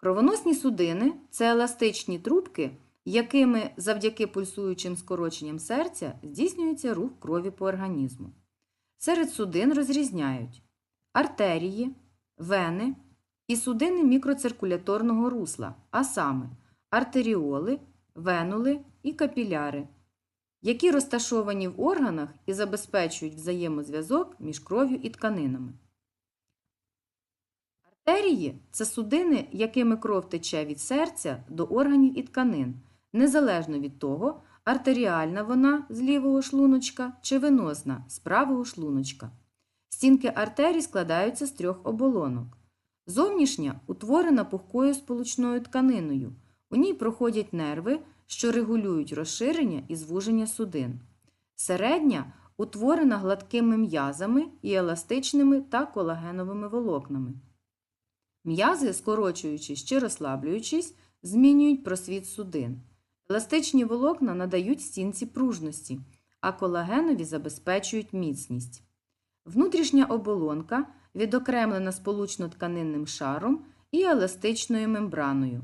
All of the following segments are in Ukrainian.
Кровоносні судини це еластичні трубки, якими завдяки пульсуючим скороченням серця здійснюється рух крові по організму. Серед судин розрізняють артерії, вени і судини мікроциркуляторного русла, а саме артеріоли, венули і капіляри, які розташовані в органах і забезпечують взаємозв'язок між кров'ю і тканинами. Артерії це судини, якими кров тече від серця до органів і тканин, незалежно від того, артеріальна вона з лівого шлуночка чи венозна з правого шлуночка. Стінки артерій складаються з трьох оболонок. Зовнішня утворена пухкою сполучною тканиною. У ній проходять нерви, що регулюють розширення і звуження судин. Середня утворена гладкими м'язами і еластичними та колагеновими волокнами. М'язи, скорочуючись чи розслаблюючись, змінюють просвіт судин. Еластичні волокна надають стінці пружності, а колагенові забезпечують міцність. Внутрішня оболонка відокремлена сполучно-тканинним шаром і еластичною мембраною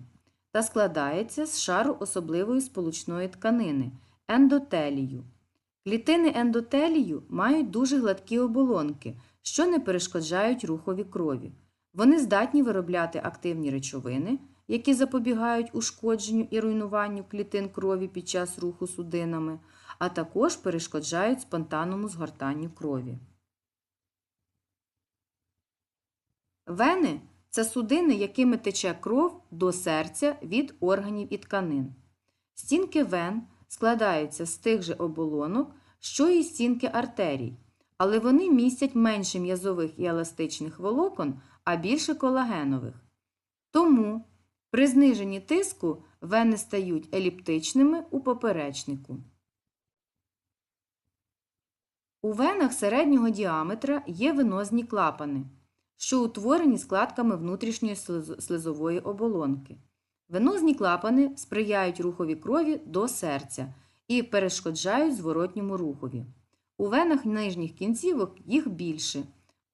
та складається з шару особливої сполучної тканини ендотелію. Клітини ендотелію мають дуже гладкі оболонки, що не перешкоджають рухові крові. Вони здатні виробляти активні речовини, які запобігають ушкодженню і руйнуванню клітин крові під час руху судинами, а також перешкоджають спонтанному згортанню крові. Вени це судини, якими тече кров до серця від органів і тканин. Стінки вен складаються з тих же оболонок, що і стінки артерій, але вони містять менше м'язових і еластичних волокон, а більше колагенових. Тому при зниженні тиску вени стають еліптичними у поперечнику. У венах середнього діаметра є венозні клапани, що утворені складками внутрішньої слиз- слизової оболонки. Венозні клапани сприяють рухові крові до серця і перешкоджають зворотньому рухові. У венах нижніх кінцівок їх більше.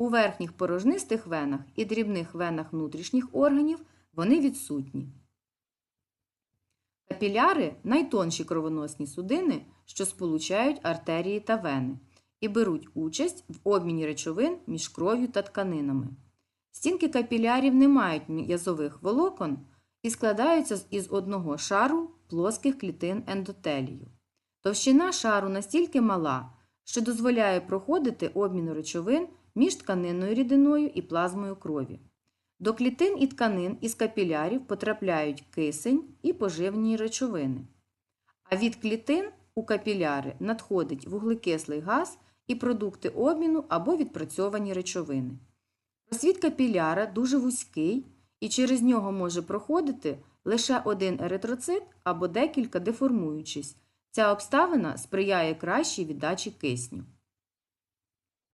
У верхніх порожнистих венах і дрібних венах внутрішніх органів вони відсутні. Капіляри найтонші кровоносні судини, що сполучають артерії та вени і беруть участь в обміні речовин між кров'ю та тканинами. Стінки капілярів не мають м'язових волокон і складаються із одного шару плоских клітин ендотелію. Товщина шару настільки мала, що дозволяє проходити обмін речовин між тканинною рідиною і плазмою крові. До клітин і тканин із капілярів потрапляють кисень і поживні речовини. А від клітин у капіляри надходить вуглекислий газ і продукти обміну або відпрацьовані речовини. Просвіт капіляра дуже вузький і через нього може проходити лише один еритроцит або декілька деформуючись. Ця обставина сприяє кращій віддачі кисню.